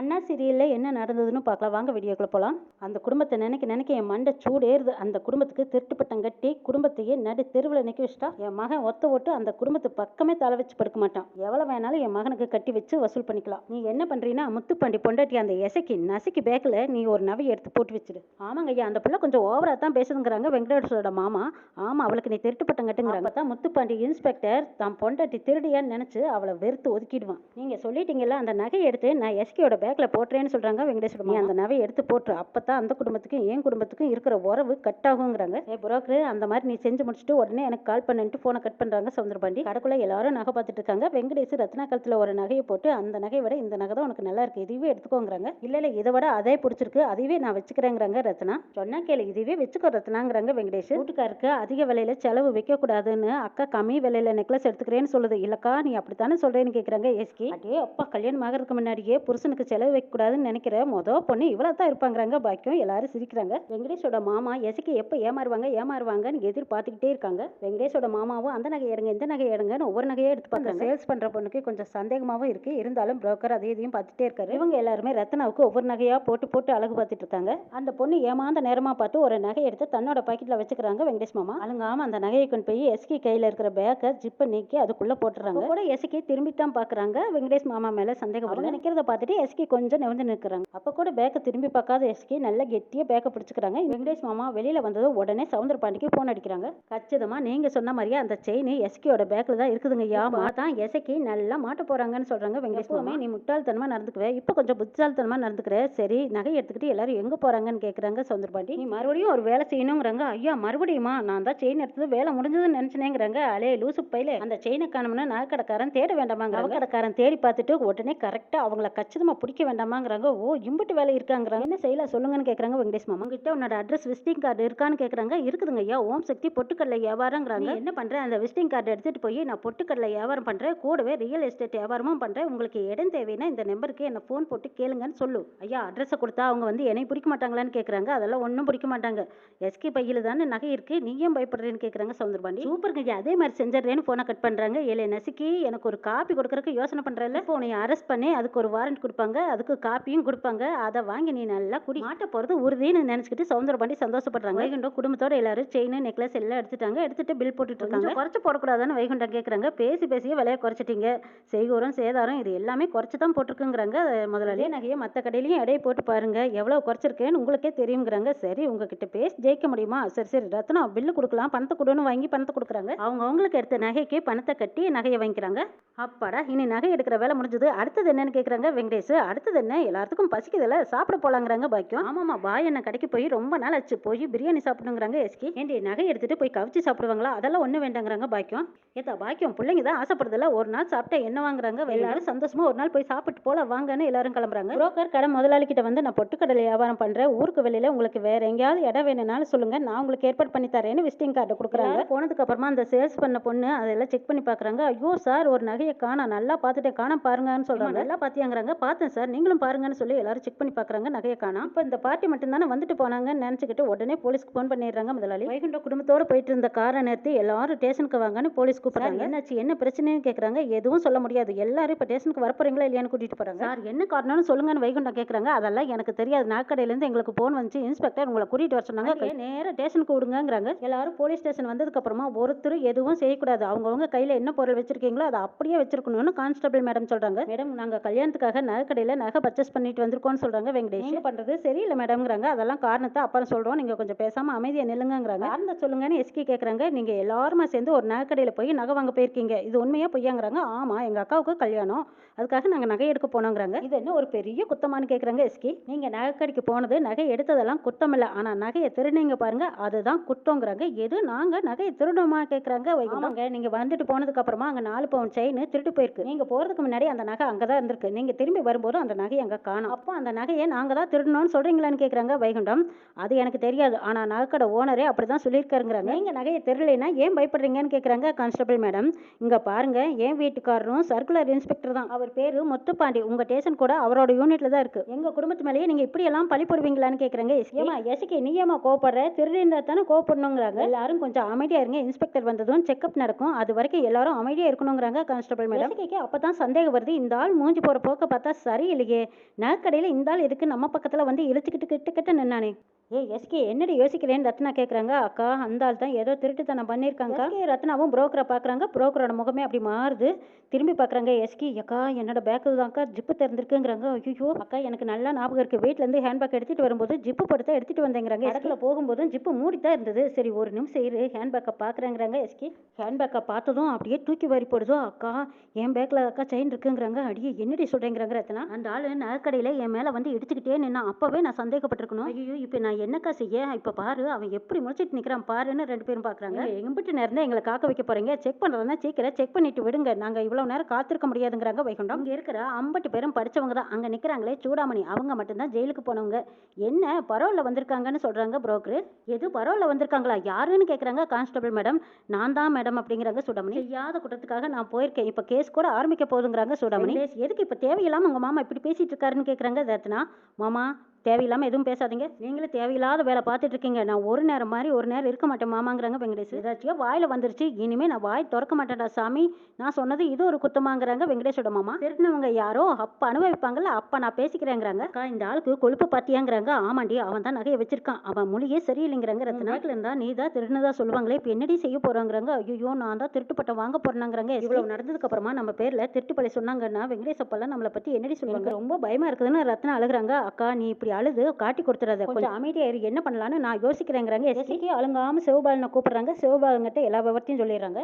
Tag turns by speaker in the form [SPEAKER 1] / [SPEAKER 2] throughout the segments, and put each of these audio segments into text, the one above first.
[SPEAKER 1] அண்ணா சீரியலில் என்ன நடந்ததுன்னு பார்க்கலாம். வாங்க வீடியோக்குள்ளே போகலாம் அந்த குடும்பத்தை நினைக்க நினைக்க என் மண்டை சூடேறுது. அந்த குடும்பத்துக்கு திருட்டு பட்டம் கட்டி குடும்பத்தையே நடு தெருவில் நிற்க வச்சுட்டா. என் மகன் ஒத்த ஓட்டு அந்த குடும்பத்து பக்கமே தலை வச்சு படுக்க மாட்டான். எவ்வளோ வேணாலும் என் மகனுக்கு கட்டி வச்சு வசூல் பண்ணிக்கலாம். நீ என்ன பண்ணுறீன்னா முத்துப்பாண்டி பொண்டாட்டி அந்த எசைக்கு நசைக்கு பேக்கில் நீ ஒரு நவை எடுத்து போட்டு வச்சிடு ஆமாங்க ஐயா அந்த பிள்ளை கொஞ்சம் ஓவராக தான் பேசுதுங்கிறாங்க வெங்கடேஸ்வரோட மாமா. ஆமாம் அவளுக்கு நீ திருட்டு பட்டம் கட்டுங்கிறாங்க. தான் முத்துப்பாண்டி இன்ஸ்பெக்டர் தான் பொண்டாட்டி திருடியான்னு நினச்சி அவளை வெறுத்து ஒதுக்கிடுவான். நீங்கள் சொல்லிட்டீங்கல்ல அந்த நகையை எடுத்து நான் எஸ்கியோட பேக்கில் போட்டுறேன்னு சொல்கிறாங்க வெங்கடேஸ்வர நீ அந்த நகையை எடுத்து போட்டுரு. அப்போ தான் அந்த குடும்பத்துக்கும் என் குடும்பத்துக்கும் இருக்கிற உறவு கட் ஆகுங்கிறாங்க. ஏ புரோக்கர் அந்த மாதிரி நீ செஞ்சு முடிச்சுட்டு உடனே எனக்கு கால் பண்ணிட்டு ஃபோனை கட் பண்ணுறாங்க சவுந்தரபாண்டி கடைக்குள்ள எல்லாரும் நகை பார்த்துட்டு இருக்காங்க. வெங்கடேஷ் ரத்னா கழுத்தில் ஒரு நகையை போட்டு அந்த நகையை விட இந்த நகை தான் உனக்கு நல்லா இருக்கு. இதுவே எடுத்துக்கோங்கிறாங்க. இல்லை இல்லை இதை விட அதே பிடிச்சிருக்கு. அதுவே நான் வச்சுக்கிறேங்கிறாங்க ரத்னா. சொன்னா கேளு இதுவே வச்சுக்கோ ரத்னாங்கிறாங்க வெங்கடேஷ். வீட்டுக்காருக்கு அதிக விலையில செலவு வைக்கக்கூடாதுன்னு அக்கா கம்மி விலையில நெக்லஸ் எடுத்துக்கிறேன்னு சொல்லுது. இல்லக்கா நீ அப்படித்தானே சொல்றேன்னு கேட்குறாங்க எஸ்கி அடே அப்பா கல்யாணம் ஆகிறதுக்கு முன்னாடியே புருஷனுக்கு செலவு வைக்கக்கூடாதுன்னு நினைக்கிற மொத பொண்ணு இவ்வளோ தான் இருப்பாங்கிறாங்க. பாக்கியம் எல்லாரும் சிரிக்கிறாங்க. வெங்கடேஷோட மாமா எஸ்கி எப்போ ஏமாறுவாங்க ஏமாறுவாங்கன்னு எதிர்பார்த்துக்கிட்டே இருக்காங்க. வெங்கடேஷோட மாமாவும் அந்த நகை எடுங்க இந்த நகை எடுங்கன்னு ஒவ்வொரு நகையை எடுத்து பார்க்குறாங்க. சேல்ஸ் பண்ற பொண்ணுக்கு கொஞ்சம் சந்தேகமாகவும் இருக்கு. இருந்தாலும் புரோக்கர் அதே இதையும் பார்த்துட்டே இருக்காரு. இவங்க எல்லாருமே ரத்னாவுக்கு ஒவ்வொரு நகையா போட்டு போட்டு அழகு பார்த்துட்டு இருக்காங்க. அந்த பொண்ணு ஏமாந்த நேரமா பார்த்து ஒரு நகை எடுத்து தன்னோட பாக்கெட்ல வச்சுக்கிறாங்க வெங்கடேஷ் மாமா. அழுங்காம அந்த நகையை கொண்டு போய் எஸ்கி கையில இருக்கிற பேக்கை ஜிப்பை நீக்கி அதுக்குள்ள போட்டுறாங்க. கூட எஸ்கி திரும்பி தான் பாக்குறாங்க வெங்கடேஷ் மாமா மேல சந்தேகம் நினைக்கிறத பார்த்துட்டு எஸ்கி கொஞ்சம் நிமிர்ந்து நிற்கிறாங்க. அப்ப கூட பேக்கை திரும்பி பார்க்காத எஸ்கி நல்ல கெட்டியா பேக்கை பிடிச்சிக்கிறாங்க. வெங்கடேஷ் மாமா வெளியில வந்ததும் உடனே சவுந்தர பாண்டிக்கு போன் அடிக்கிறாங்க. கச்சிதமா நீங்க சொன்ன மாதிரியே அந்த செயின் எஸ்கியோட பேக்ல தான் இருக்குதுங்க யாமா தான் எசக்கி நல்லா மாட்ட போறாங்கன்னு சொல்றாங்க வெங்கடேஷ் மாமா. நீ முட்டாள்தனமா நடந்துக்குவே. இப்போ கொஞ்சம் புத்திசாலித்தனமா நடந்துக்கிற. சரி நகை எடுத்துக்கிட்டு எல்லாரும் எங்க போறாங்கன்னு கேக்குறாங்க சவுந்தர பாண்டி. நீ மறுபடியும் ஒரு வேலை செய்யணுங்கிறாங்க. ஐயா மறுபடியுமா நான் தான் செயின் எடுத்தது. வேலை முடிஞ்சதுன்னு நினைச்சனேங்கிறாங்க. அலே லூசு பையில. அந்த செயினை காணும்னா நகை கடைக்காரன் தேட வேண்டாமாங்க கடைக்காரன் தேடி பார்த்துட்டு உடனே கரெக்டா அவங்கள கச்சிதமா பிடிக்க வேண்டாமாங்கிறாங்க. ஓ இம்புட்டு வேலை இருக்காங்கிறாங்க. என்ன செய்யலாம் சொல்லுங்கன்னு கேட்குறாங்க வெங்கடேஷ் மாமா. கிட்ட உன்னோட அட்ரஸ் விசிட்டிங் கார்டு இருக்கான்னு கேட்குறாங்க இருக்குதுங்க ஐயா ஓம் சக்தி பொட்டுக்கடலை வியாபாரங்கிறாங்க. என்ன பண்ணுறேன் அந்த விசிட்டிங் கார்டு எடுத்துகிட்டு போய் நான் பொட்டுக்கடலை வியாபாரம் பண்ணுறேன் கூடவே ரியல் எஸ்டேட் வியாபாரமும் பண்ணுறேன் உங்களுக்கு இடம் தேவைன்னா இந்த நம்பருக்கு என்ன ஃபோன் போட்டு கேளுங்கன்னு சொல்லு. ஐயா அட்ரஸை கொடுத்தா அவங்க வந்து என்னை பிடிக்க மாட்டாங்களான்னு கேட்குறாங்க அதெல்லாம் ஒன்றும் பிடிக்க மாட்டாங்க. எஸ்கே பையில் தானே நகை இருக்கு. நீ ஏன் பயப்படுறேன்னு கேட்குறாங்க சவுந்தரபாண்டி சூப்பருங்க ஐயா அதே மாதிரி செஞ்சிடறேன்னு போனை கட் பண்ணுறாங்க ஏழை நசுக்கி எனக்கு ஒரு காப்பி கொடுக்குறக்கு யோசனை பண்றேன்ல ஃபோனை உன்னை அரெஸ்ட் பண்ணி அதுக்கு ஒரு வாரண்ட் கொடுப்பாங்க. அதுக்கு காப்பியும் கொடுப்பாங்க. அதை வாங்கி நீ நல்லா குடி. மாட்ட போறது உறுதின்னு நினைச்சுக்கிட்டு பண்ணி சந்தோஷப்படுறாங்க. வைகுண்டம் குடும்பத்தோட எல்லாரும் செயின் நெக்லஸ் எல்லாம் எடுத்துட்டாங்க. எடுத்துட்டு பில் போட்டுட்டு இருக்காங்க குறைச்சு போடக்கூடாதுன்னு வைகுண்டம் கேட்குறாங்க பேசி பேசியே விலையை குறைச்சிட்டீங்க. செய்கூரம் சேதாரம் இது எல்லாமே குறைச்சு தான் போட்டிருக்குங்கிறாங்க. முதலாளியே நகையை மற்ற கடையிலையும் எடையை போட்டு பாருங்க. எவ்வளவு குறைச்சிருக்கேன்னு உங்களுக்கே தெரியுங்கிறாங்க. சரி உங்ககிட்ட பேசி ஜெயிக்க முடியுமா? சரி சரி. ரத்னா பில்லு கொடுக்கலாம். பணத்தை கொடுன்னு வாங்கி பணத்தை கொடுக்குறாங்க. அவங்க அவங்களுக்கு எடுத்த நகைக்கு பணத்தை கட்டி நகையை வாங்கிக்கிறாங்க. அப்பாடா இனி நகை எடுக்கிற வேலை முடிஞ்சது. அடுத்தது என்னன்னு கேட்குறாங்க வெங்கடேஷ். அடுத்தது என்ன? எல்லாத்துக்கும் பசிக்குதுல சாப்பிட போலாங்கிறாங்க பாக்கியம். ஆமாமா பாய் என்ன கடைக்கு போய் ரொம்ப நாள் ஆச்சு. போய் பிரியாணி சாப்பிடுங்கிறாங்க எஸ்கி. ஏண்டி நகை எடுத்துட்டு போய் கவிச்சு சாப்பிடுவாங்களா? அதெல்லாம் ஒண்ணு வேண்டாங்கிறாங்க பாக்கியம். ஏத்தா பாக்கியம் பிள்ளைங்க தான் ஆசைப்படுறதுல ஒரு நாள் சாப்பிட்டா என்ன வாங்குறாங்க? எல்லாரும் சந்தோஷமா ஒரு நாள் போய் சாப்பிட்டு போல வாங்கன்னு எல்லாரும் கிளம்புறாங்க. புரோக்கர் கடை முதலாளி கிட்ட வந்து நான் பொட்டுக்கடலை வியாபாரம் பண்றேன். ஊருக்கு வெளியில உங்களுக்கு வேற எங்கேயாவது இடம் வேணும்னாலும் சொல்லுங்க. நான் உங்களுக்கு ஏற்பாடு பண்ணி தரேன்னு விசிட்டிங் கார்டு கொடுக்குறாங்க. போனதுக்கு அப்புறமா அந்த சேல்ஸ் பண்ண பொண்ணு அதெல்லாம் செக் பண்ணி பாக்குறாங்க. ஐயோ சார் ஒரு நகையை காணோம். நல்லா பார்த்துட்டு காண பாருங்கன்னு சொல்றாங்க. நல்லா பாத்தியாங்கிறாங்க பார்த்தேன் சார். நீங்களும் பாருங்கன்னு சொல்லி எல்லாரும் செக் பண்ணி பாக்குறாங்க. நகையை காணோம். இப்போ இந்த பார்ட்டி மட்டும் தானே வந்துட்டு போனாங்கன்னு நினைச்சுக்கிட்டு உடனே போலீஸ்க்கு ஃபோன் பண்ணிடுறாங்க முதலாளி. வைகுண்ட குடும்பத்தோட போயிட்டு இருந்த காரை நிறுத்தி எல்லாரும் ஸ்டேஷனுக்கு வாங்கன்னு போலீஸ் கூப்பிடுறாங்க. என்னாச்சு? என்ன பிரச்சனைன்னு கேக்குறாங்க. எதுவும் சொல்ல முடியாது. எல்லாரும் இப்போ ஸ்டேஷனுக்கு வரப்போறீங்களா இல்லையான்னு கூட்டிட்டு போறாங்க. சார் என்ன காரணம்னு சொல்லுங்கன்னு வைகுண்டம் கேக்குறாங்க. அதெல்லாம் எனக்கு தெரியாது. நாக்கடையிலேருந்து எங்களுக்கு ஃபோன் வந்துச்சு. இன்ஸ்பெக்டர் உங்களை கூட்டிட்டு வர சொன்னாங்க. நேராக ஸ்டேஷனுக்கு விடுங்கங்கிறாங்க. எல்லாரும் போலீஸ் ஸ்டேஷன் வந்ததுக்கு அப்புறமா ஒருத்தர் எதுவும் செய்யக்கூடாது. அவங்கவுங்க கையில என்ன பொருள் வச்சிருக்கீங்களோ அதை அப்படியே வச்சிருக்கணும்னு கான்ஸ்டபிள் மேடம் சொல்றாங்க. மேடம் நாங்க கல்யாணத்துக்காக நகைக்கடையில நகை பர்ச்சேஸ் பண்ணிட்டு வந்திருக்கோம்னு சொல்றாங்க வெங்கடேஷ். நீங்க பண்றது சரியில்லை மேடம்ங்கிறாங்க. அதெல்லாம் காரணத்தை அப்புறம் சொல்றோம். நீங்க கொஞ்சம் பேசாம அமைதியா நில்லுங்கங்கிறாங்க. காரணத்தை சொல்லுங்கன்னு எஸ்கி கேக்குறாங்க. நீங்க எல்லாருமா சேர்ந்து ஒரு நகைக்கடையில போய் நகை வாங்க போயிருக்கீங்க. இது உண்மையா பொய்யாங்கிறாங்க. ஆமா எங்க அக்காவுக்கு கல்யாணம். அதுக்காக நாங்க நகை எடுக்க போனோங்கிறாங்க. இது என்ன ஒரு பெரிய குத்தமான்னு கேக்குறாங்க எஸ்கி நீங்க நகைக்கடைக்கு போனது நகை எடுத்ததெல்லாம் குத்தம் இல்ல ஆனா நகையை திருநீங்க பாருங்க. அதுதான் குத்தங்கிறாங்க எது நாங்க நகையை திருடணுமா கேக்குறாங்க. ஆமாங்க. நீங்க வந்துட்டு போனதுக்கு அப்புறமா அங்க நாலு பவுன் செயின் திருட்டு போயிருக்கு. நீங்க போறதுக்கு முன்னாடி அந்த நகை அங்கதான் இருந்திருக்கு. நீங்க திரும்பி வரும்போது அந்த நகையை அங்க காணும். அப்போ அந்த நகையை நாங்க தான் திருடணும்னு சொல்றீங்களான்னு கேக்குறாங்க வைகுண்டம். அது எனக்கு தெரியாது. ஆனா நகைக்கடை ஓனரே அப்படிதான் சொல்லியிருக்காருங்கிறாங்க. நீங்க நகையை திருடலைன்னா ஏன் பயப்படுறீங்கன்னு கேக்குறாங்க கான்ஸ்டபிள் மேடம் இங்க பாருங்க என் வீட்டுக்காரரும் சர்க்குலர் இன்ஸ்பெக்டர் தான். அவர் பேரு முத்துப்பாண்டி. உங்க ஸ்டேஷன் கூட அவரோட யூனிட்ல தான் இருக்கு. எங்க குடும்பத்து மேலேயே நீங்க இப்படி எல்லாம் பழி போடுவீங்களான்னு கேக்குறாங்க ஏமா எஸ்கே நீ ஏமா கோவப்படுற? திருடிந்தா தானே கோவப்படணுங்கிறாங்க. எல்லாரும் கொஞ்சம் அமைதியா இருங்க. இன்ஸ்பெக்டர் வந்ததும் செக்அப் நடக்கும். அது வரைக்கும் எல்லாரும் அமைதியா இருக்கணுங்கிறாங்க கான்ஸ்டபிள் மேடம் எஸ்கேக்கு அப்பதான் சந்தேகம் வருது. இந்த ஆள் மூஞ்சி போற போக்க பார்த்தா சரி சரியில்லையே நகைக்கடையில் இந்த ஆள் எதுக்கு நம்ம பக்கத்தில் வந்து இழுத்துக்கிட்டு கிட்ட கிட்ட நின்னானே. ஏய் எஸ்கே என்னடி யோசிக்கிறேன்னு ரத்னா கேட்குறாங்க அக்கா அந்த ஆள் தான் ஏதோ திருட்டுத்தனம் பண்ணியிருக்காங்க ரத்னாவும் புரோக்கரை பார்க்குறாங்க புரோக்கரோட முகமே அப்படி மாறுது. திரும்பி பார்க்குறாங்க எஸ்கி. அக்கா என்னோட பேக்கில் தான்க்கா ஜிப்பு திறந்துருக்குங்கிறாங்க. ஐயோ அக்கா எனக்கு நல்லா ஞாபகம் இருக்குது வீட்டிலேருந்து ஹேண்ட்பேக் எடுத்துகிட்டு வரும்போது ஜிப்பு போட்டு தான் எடுத்துகிட்டு வந்தேங்கிறாங்க. இடத்துல போகும்போதும் ஜிப்பு மூடி தான் இருந்தது. சரி ஒரு நிமிஷம் இரு ஹேண்ட்பேக்கை பார்க்குறேங்கிறாங்க எஸ்கி. ஹேண்ட்பேக்கை பார்த்ததும் அப்படியே தூக்கி வாரி போடுதோ அக்கா. என் பேக்கில் அக்கா செயின் இருக்குங்கிறாங்க. அடியே என்னடி சொல்கிறேங்கிறாங்க ரத்னா. அந்த ஆள் நகைக்கடையில் என் மேலே வந்து இடிச்சுக்கிட்டே நின்னா அப்போவே நான் சந்தேகப்பட்டிருக்கணும். ஐயோ இப்போ நான் என்னக்கா செய்ய? இப்போ பாரு அவன் எப்படி முடிச்சிட்டு நிற்கிறான் பாருன்னு ரெண்டு பேரும் பார்க்குறாங்க எங்கிட்ட நேரம் தான் எங்களை காக்க வைக்க போகிறீங்க செக் பண்ணுறதுனா சீக்கிரம் செக் பண்ணிட்டு விடுங்க. நாங்கள் இவ்வளோ நேரம் காத்திருக்க முடியாதுங்கிறாங்க வைகுண்டம். இங்கே இருக்கிற ஐம்பட்டு பேரும் படிச்சவங்க தான். அங்கே நிற்கிறாங்களே சூடாமணி. அவங்க மட்டும்தான் ஜெயிலுக்கு போனவங்க. என்ன பரோலில் வந்திருக்காங்கன்னு சொல்கிறாங்க புரோக்கரு. எது பரோலில் வந்திருக்காங்களா? யாருன்னு கேட்குறாங்க கான்ஸ்டபிள் மேடம். நான் தான் மேடம் அப்படிங்கிறாங்க சூடாமணி. செய்யாத குற்றத்துக்காக நான் போயிருக்கேன். இப்போ கேஸ் கூட ஆரம்பிக்க போகுதுங்கிறாங்க சூடாமணி. எதுக்கு இப்போ தேவையில்லாமல் உங்கள் மாமா இப்படி பேசிட்டு இருக்காருன்னு கேட்குறாங்க ரத்னா. மாமா தேவையில்லாமல் எதுவும் பேசாதீங்க. நீங்களும் தேவையில்லாத வேலை பார்த்துட்டு இருக்கீங்க. நான் ஒரு நேரம் மாதிரி ஒரு நேரம் இருக்க மாட்டேன் மாமாங்கிறாங்க வெங்கடேஷ். ஏதாச்சும் வாயில் வந்துருச்சு. இனிமே நான் வாய் திறக்க மாட்டேன்டா சாமி. நான் சொன்னது இது ஒரு குத்தமாங்கிறாங்க வெங்கடேஷோட மாமா. திருடினவங்க யாரோ அப்போ அனுபவிப்பாங்கல்ல அப்போ நான் பேசிக்கிறேங்கிறாங்க. அக்கா இந்த ஆளுக்கு கொழுப்பு பாத்தியாங்கிறாங்க. ஆமாண்டி அவன் தான் நகையை வச்சிருக்கான். அவன் மொழியே சரியில்லைங்கிறாங்க ரத்னா. இருந்தா நீ தான் திருடினதா சொல்லுவாங்களே இப்போ என்னடி செய்ய போறாங்கிறாங்க? ஐயோ நான் தான் திருட்டு பட்டம் வாங்க போறேனாங்கிறாங்க இவ்வளவு நடந்ததுக்கு அப்புறமா நம்ம பேர்ல திருட்டு பழி சொன்னாங்கன்னா வெங்கடேஷ் அப்பெல்லாம் நம்மளை பத்தி என்னடி சொல்லுவாங்க? ரொம்ப பயமா இருக்குதுன்னு ரத்னா அழுகுறாங்க. அக்கா நீ இப்படி அழுது காட்டி கொடுத்துறாத. கொஞ்சம் அமைதியா இரு என்ன பண்ணலான்னு நான் யோசிக்கிறேங்கிறாங்க. எஸ்கி அழுங்காம சிவபாலனை கூப்பிடுறாங்க. சிவபாலன்கிட்ட எல்லா விவரத்தையும் சொல்லிடுறாங்க.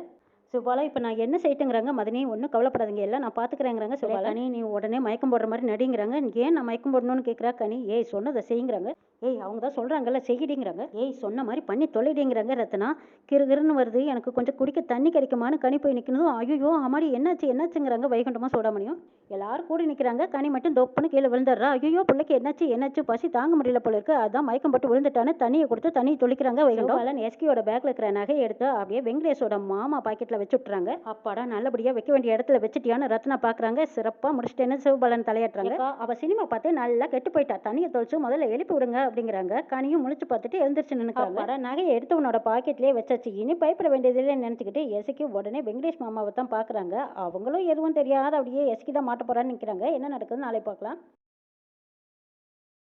[SPEAKER 1] சிவபாலா இப்போ நான் என்ன செய்யட்டுங்கிறாங்க? மதனி ஒன்றும் கவலைப்படாதீங்க. எல்லாம் நான் பார்த்துக்கிறேங்கிறாங்க சிவபாலா கனி நீ உடனே மயக்கம் போடுற மாதிரி நடிங்கிறாங்க. ஏன் நான் மயக்கம் போடணும்னு கேட்குறா கனி? ஏய் சொன்னதை செய்யுங்கிறாங்க. ஏய் அவங்க தான் சொல்கிறாங்கல்ல செய்யிடிங்கிறாங்க. ஏய் சொன்ன மாதிரி பண்ணி தொலைடிங்கிறாங்க ரத்னா. கிறுகிறுன்னு வருது. எனக்கு கொஞ்சம் குடிக்க தண்ணி கிடைக்குமான்னு கனி போய் நிற்கணும் ஐயோ அம்மாடி என்னாச்சு என்னாச்சுங்கிறாங்க வைகுண்டமாக சோடாமணியும். எல்லாரும் கூடி நிற்கிறாங்க கனி மட்டும் தொப்புன்னு கீழே விழுந்துடுறா. ஐயோ பிள்ளைக்கு என்னாச்சு என்னாச்சு பசி தாங்க முடியல போல இருக்கு. அதான் மயக்கம் போட்டு விழுந்துட்டான்னு தண்ணியை கொடுத்து தண்ணியை தொளிக்கிறாங்க வைகுண்டம். எஸ்கியோட பேக்கில் இருக்கிற நகையை எடுத்து அப்படியே வெங்கடேஷோட மாமா பாக்கெட்டில் வச்சு விட்டுறாங்க அப்பாடா நல்லபடியாக வைக்க வேண்டிய இடத்துல வச்சுட்டியான்னு ரத்னா பார்க்குறாங்க சிறப்பாக முடிச்சிட்டேன்னு சிவபாலன் தலையாட்டுறாங்க. அவ சினிமா பார்த்து நல்லா கெட்டு போயிட்டா. தண்ணியை தொளிச்சு முதல்ல எழுப்பி விடுங்க அப்படிங்கிறாங்க. கனியும் முழிச்சு பார்த்துட்டு எழுந்திரிச்சு நினைக்கிறாங்க நகையை எடுத்து உன்னோட பாக்கெட்லேயே வச்சாச்சு. இனி பயப்பட வேண்டியதில்லை நினச்சிக்கிட்டு எசைக்கு உடனே வெங்கடேஷ் மாமாவை தான் பார்க்குறாங்க அவங்களும் எதுவும் தெரியாத அப்படியே எசைக்கு தான் மாட்ட போகிறான்னு நிற்கிறாங்க என்ன நடக்குதுன்னு நாளை பார்க்கலாம்.